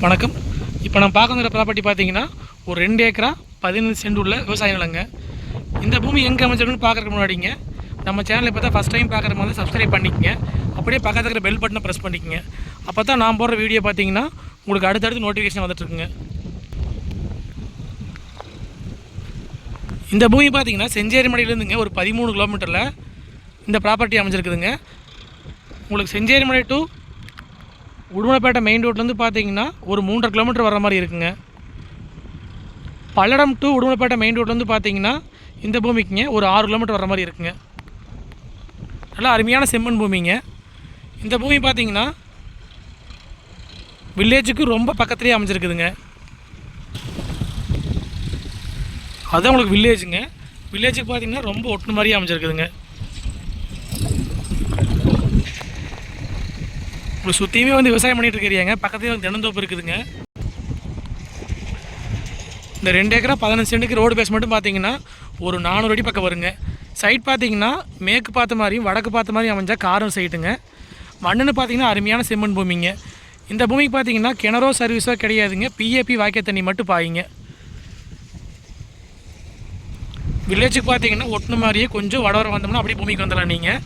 வணக்கம். இப்போ நம்ம பார்க்குற ப்ராப்பர்ட்டி பார்த்தீங்கன்னா ஒரு ரெண்டு ஏக்கரா பதினஞ்சு சென்ட் உள்ள விவசாய நிலங்க. இந்த பூமி எங்கே அமைஞ்சிருக்குன்னு பார்க்குறதுக்கு முன்னாடிங்க நம்ம சேனலை இப்போ தான் ஃபஸ்ட் டைம் பார்க்குற மாதிரி சப்ஸ்கிரைப் பண்ணிக்கங்க. அப்படியே பக்கத்துல இருக்கிற பெல் பட்டனை ப்ரெஸ் பண்ணிக்கங்க. அப்போ தான் நான் போடுற வீடியோ பார்த்தீங்கன்னா உங்களுக்கு அடுத்தடுத்து நோட்டிஃபிகேஷன் வந்துட்டுருக்குங்க. இந்த பூமி பார்த்தீங்கன்னா செஞ்சேரிமலையிலேருந்துங்க ஒரு பதிமூணு கிலோமீட்டரில் இந்த ப்ராப்பர்ட்டி அமைஞ்சிருக்குதுங்க. உங்களுக்கு செஞ்சேரிமலை டு உடுமலைப்பேட்டை மெயின் ரோட்லேருந்து பார்த்தீங்கன்னா ஒரு மூன்றரை கிலோமீட்டர் வர மாதிரி இருக்குங்க. பல்லடம் டு உடுமலைப்பேட்டை மெயின் ரோட்லேருந்து பார்த்தீங்கன்னா இந்த பூமிக்குங்க ஒரு ஆறு கிலோமீட்டர் வர மாதிரி இருக்குங்க. நல்லா அருமையான செம்மண் பூமிங்க. இந்த பூமி பார்த்தீங்கன்னா வில்லேஜுக்கு ரொம்ப பக்கத்துலேயே அமைஞ்சிருக்குதுங்க. அதுதான் உங்களுக்கு வில்லேஜுங்க வில்லேஜுக்கு பார்த்தீங்கன்னா ரொம்ப ஒட்டுன மாதிரியே அமைஞ்சிருக்குதுங்க. இப்போ சுற்றியுமே வந்து விவசாயம் பண்ணிட்டு இருக்கிறீங்க. பக்கத்துலேயே வந்து தினந்தோப்பு இருக்குதுங்க. இந்த ரெண்டு ஏக்கரா பதினஞ்சு சென்ட்டுக்கு ரோடு பேஸ் மட்டும் பார்த்தீங்கன்னா ஒரு நானூறு அடி பக்கம் வருங்க. சைட் பார்த்தீங்கன்னா மேற்கு பார்த்த மாதிரியும் வடக்கு பார்த்த மாதிரியும் அமைஞ்சா காரம் சைட்டுங்க மண்ணுன்னு பார்த்தீங்கன்னா அருமையான செம்மண் பூமிங்க. இந்த பூமிக்கு பார்த்தீங்கன்னா கிணறோ சர்வீஸோ கிடையாதுங்க. பிஏபி வாய்க்கை தண்ணி மட்டும் பாயுங்க. வில்லேஜுக்கு பார்த்தீங்கன்னா ஒட்டுன மாதிரியே கொஞ்சம் வடவரம் வந்தோம்னா அப்படியே பூமிக்கு வந்துடலாம் நீங்கள்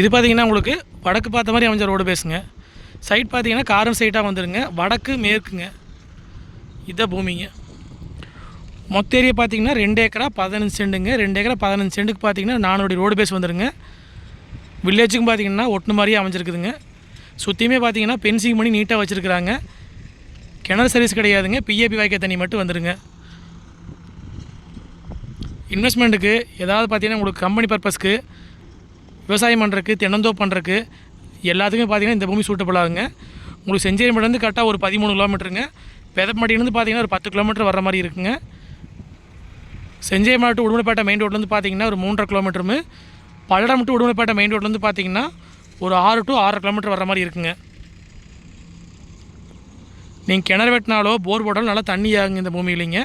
இது பார்த்தீங்கன்னா உங்களுக்கு வடக்கு பார்த்த மாதிரி அமைஞ்ச ரோடு பேசுங்க சைட் பார்த்தீங்கன்னா காரம் சைட்டாக வந்துடுங்க வடக்கு மேற்குங்க. இதான் பூமிங்க. மொத்த ஏரியா பார்த்தீங்கன்னா ரெண்டு ஏக்கரா பதினஞ்சு சென்ட்டுங்க ரெண்டு ஏக்கரா பதினஞ்சு சென்ட்டுக்கு பார்த்தீங்கன்னா நானூறு ரோடு பேஸ் வந்துடுங்க வில்லேஜுக்கும் பார்த்தீங்கன்னா ஒட்டு மாதிரியே அமைஞ்சிருக்குதுங்க. சுற்றியுமே பார்த்தீங்கன்னா பென்சிங் பண்ணி நீட்டாக வச்சுருக்குறாங்க. கிணறு சர்வீஸ் கிடையாதுங்க. பிஏபி வாய்க்கை தண்ணி மட்டும் வந்துடுங்க இன்வெஸ்ட்மெண்ட்டுக்கு ஏதாவது பார்த்தீங்கன்னா உங்களுக்கு கம்பெனி பர்பஸ்க்கு விவசாயம் பண்ணுறக்கு தென்னந்தோ பண்ணுறக்கு எல்லாத்துக்குமே பார்த்தீங்கன்னா இந்த பூமி சூட்டபிள் ஆகுங்க உங்களுக்கு செஞ்சேரிமலேருந்து கரெக்டாக ஒரு பதிமூணு கிலோமீட்டருங்க பெதப்பட்டிலேருந்து பார்த்தீங்கன்னா ஒரு பத்து கிலோமீட்டர் வர மாதிரி இருக்குங்க. செஞ்சை மாவட்டம் உடுமலைப்பேட்டை மெயின் ரோட்லேருந்து பார்த்தீங்கன்னா ஒரு மூன்றரை கிலோமீட்டருமே பல்லடம் டு உடுமலைப்பேட்டை மெயின் ரோட்லேருந்து பார்த்தீங்கன்னா ஒரு ஆறு டு ஆறரை கிலோமீட்டர் வர மாதிரி இருக்குங்க. நீங்கள் கிணறு வெட்டினாலோ போர் போட்டாலும் நல்லா தண்ணி ஆகுங்க இந்த பூமியிலிங்க.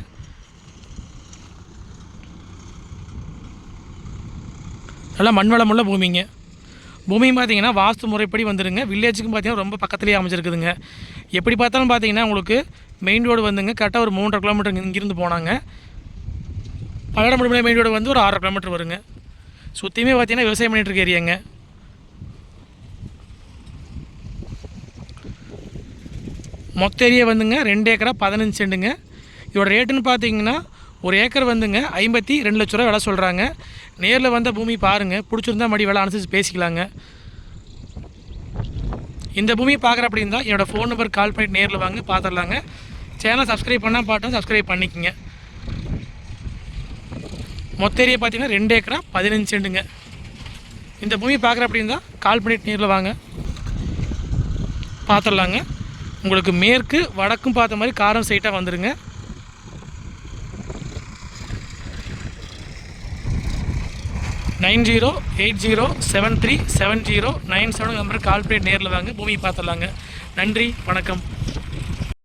நல்லா மண் வளமுள்ள பூமிங்க. பூமியும் பார்த்தீங்கன்னா வாஸ்து முறைப்படி வந்துடுங்க வில்லேஜுக்கும் பார்த்தீங்கன்னா ரொம்ப பக்கத்துலேயே அமைஞ்சிருக்குதுங்க. எப்படி பார்த்தாலும் பார்த்தீங்கன்னா உங்களுக்கு மெயின் ரோடு வந்துங்க. கரெக்டாக ஒரு மூன்றரை கிலோமீட்டர் இங்கிருந்து போனாங்க. பல்லடம் முடிமலை மெயின் ரோடு வந்து ஒரு ஆறரை கிலோமீட்டர் வருங்க. சுற்றியுமே பார்த்தீங்கன்னா விவசாயம் பண்ணிட்டு இருக்க ஏரியாங்க. மொத்த ஏரியா வந்துங்க. ரெண்டு ஏக்கரா பதினஞ்சு செண்டுங்க. இதோட ரேட்டுன்னு பார்த்தீங்கன்னா ஒரு ஏக்கர் வந்துங்க ஐம்பத்தி ரெண்டு லட்ச ரூபா விலை சொல்கிறாங்க நேரில் வந்த பூமி பாருங்கள் பிடிச்சிருந்தா மடி விலை அனுசரித்து பேசிக்கலாங்க. இந்த பூமியை பார்க்குற அப்படின்னு தான் என்னோடய ஃபோன் நம்பர் கால் பண்ணிட்டு நேரில் வாங்க பார்த்துடலாங்க சேனல் சப்ஸ்கிரைப் பண்ணால் பாட்டும் சப்ஸ்கிரைப் பண்ணிக்கங்க. மொத்த ஏரியா பார்த்தீங்கன்னா ரெண்டு ஏக்கரா பதினஞ்சு செண்டுங்க. இந்த பூமி பார்க்குற அப்படின்னு தான் கால் பண்ணிட்டு நேரில் வாங்க. பார்த்துடலாங்க உங்களுக்கு மேற்கு வடக்கும் பார்த்த மாதிரி காரம் சைட்டாக வந்துடுங்க nine zero eight zero seven three seven zero nine seven நம்பருக்கு கால் பண்ணி நேரில் வாங்க. பூமி பார்த்துடலாங்க. நன்றி வணக்கம்.